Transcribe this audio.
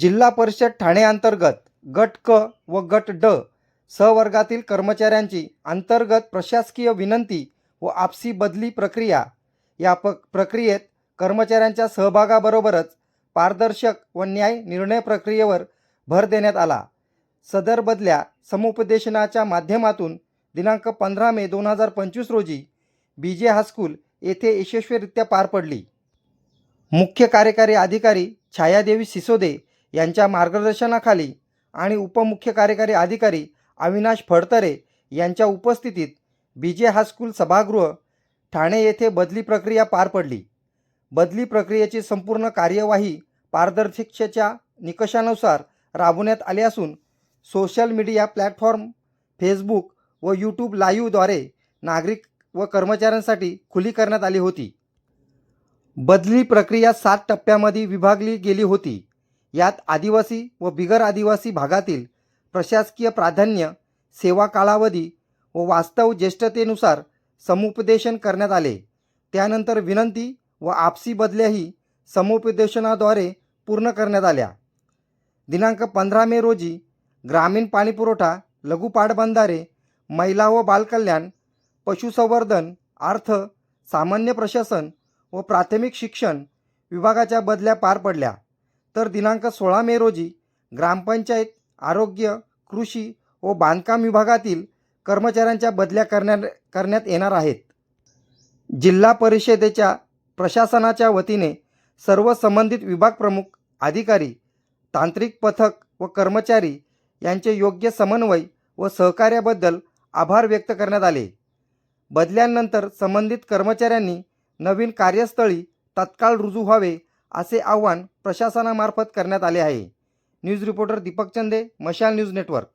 जिल्हा परिषद ठाणे अंतर्गत गट क व गट ड सहवर्गातील कर्मचाऱ्यांची अंतर्गत प्रशासकीय विनंती व आपसी बदली प्रक्रिया. या प प्रक्रियेत कर्मचाऱ्यांच्या सहभागाबरोबरच पारदर्शक व न्याय निर्णय प्रक्रियेवर भर देण्यात आला. सदर बदल्या समुपदेशनाच्या माध्यमातून दिनांक पंधरा मे दोन हजार पंचवीस रोजी बी जे हायस्कूल येथे यशस्वीरित्या पार पडली. मुख्य कार्यकारी अधिकारी छायादेवी सिसोदे यांच्या मार्गदर्शनाखाली आणि उपमुख्य कार्यकारी अधिकारी अविनाश फडतरे यांच्या उपस्थितीत बी जे हायस्कूल सभागृह ठाणे येथे बदली प्रक्रिया पार पडली. बदली प्रक्रियेची संपूर्ण कार्यवाही पारदर्शकतेच्या निकषानुसार राबवण्यात आली असून सोशल मीडिया प्लॅटफॉर्म फेसबुक व यूट्यूब लाईव्हद्वारे नागरिक व कर्मचाऱ्यांसाठी खुली करण्यात आली होती. बदली प्रक्रिया सात टप्प्यामध्ये विभागली गेली होती. यात आदिवासी व बिगर आदिवासी भागातील प्रशासकीय प्राधान्य सेवा कालावधी व वास्तव ज्येष्ठतेनुसार समुपदेशन करण्यात आले. त्यानंतर विनंती व आपसी बदल्याही समुपदेशनाद्वारे पूर्ण करण्यात आल्या. दिनांक पंधरा मे रोजी ग्रामीण पाणीपुरवठा लघु पाटबंधारे महिला व बालकल्याण पशुसंवर्धन अर्थ सामान्य प्रशासन व प्राथमिक शिक्षण विभागाच्या बदल्या पार पडल्या. तर दिनांक सोळा मे रोजी ग्रामपंचायत आरोग्य कृषी व बांधकाम विभागातील कर्मचाऱ्यांच्या बदल्या करण्या करण्यात येणार आहेत. जिल्हा परिषदेच्या प्रशासनाच्या वतीने सर्व संबंधित विभाग प्रमुख अधिकारी तांत्रिक पथक व कर्मचारी यांचे योग्य समन्वय व सहकार्याबद्दल आभार व्यक्त करण्यात आले. बदल्यानंतर संबंधित कर्मचाऱ्यांनी नवीन कार्यस्थळी तत्काळ रुजू व्हावे असे आव्हान प्रशासनामार्फत करण्यात आले आहे. न्यूज रिपोर्टर दीपक चंदे मशाल न्यूज नेटवर्क.